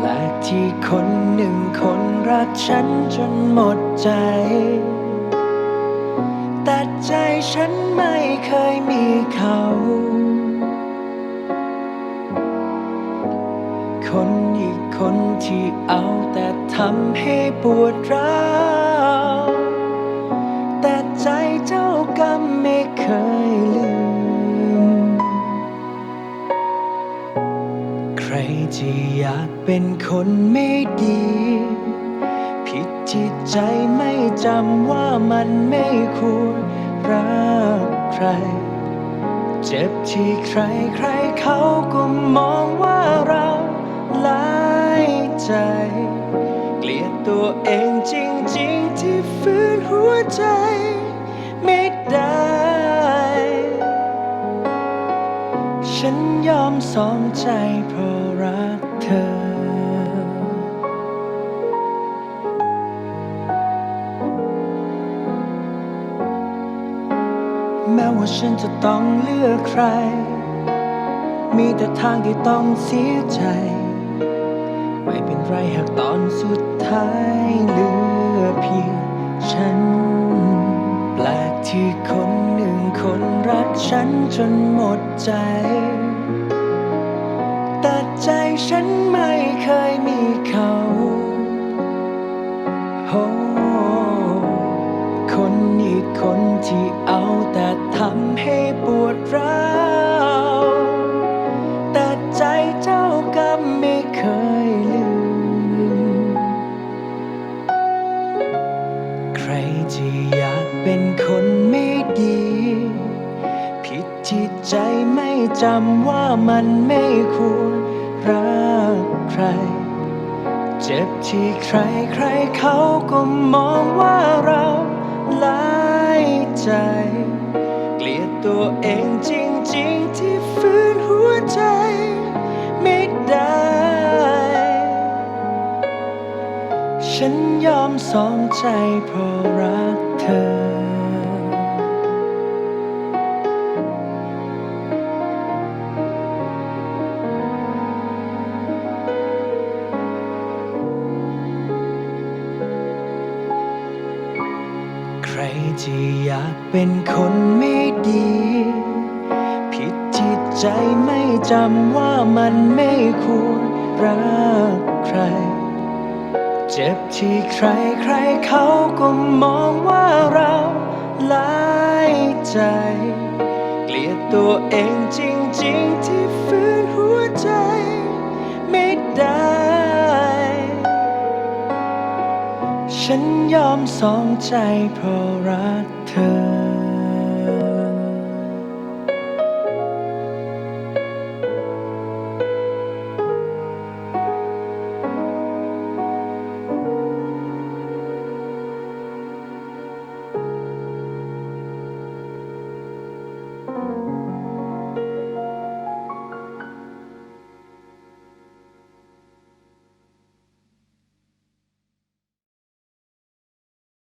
แปลกที่คนหนึ่งคนรักฉันจนหมดใจ แต่ใจฉันไม่เคยมีเขา คนอีกคนที่เอาแต่ทำให้ปวดร้าว รจะอยากเป็นคนไม่ดี ผิดที่ใจไม่จำว่ามันไม่ควรรักใคร เจ็บที่ใครใครเขาก็มองว่าเราลายใจ เกลียดตัวเองจริงๆที่ฝืนหัวใจไม่ได้ฉันยอมสองใจเพราะ อ แม้ว่าฉันจะต้องเลือกใคร มีแต่ทางที่ต้องเสียใจ ไม่เป็นไรหากตอนสุดท้ายเหลือเพียงฉัน แปลกที่คนหนึ่งคนรักฉันจนหมดใจ แต่ใจฉันไม่เคยมีเขาโอ้คนอีกคนที่เอาแต่ทำให้ปวดร้าวแต่ใจเจ้ากรรมไม่เคยลืม ใครจะอยากเป็นคนไม่ดี ผิดที่ใจไม่จำว่ามันไม่ควร ที่ใครใครเขาก็มองว่าเราหลายใจ เกลียดตัวเองจริงๆที่ฟื้นหัวใจไม่ได้ ฉันยอมสองใจเพราะรักเธอ ใครจะอยากเป็นคนไม่ดี ผิดที่ใจไม่จำว่ามันไม่ควรรักใคร เจ็บที่ใครใครเขาก็มองว่าเราลายใจ เกลียดตัวเองจริงๆที่ฝืนหัวใจ ไม่ได้ ฉันยอมสองใจเพราะรักเธอ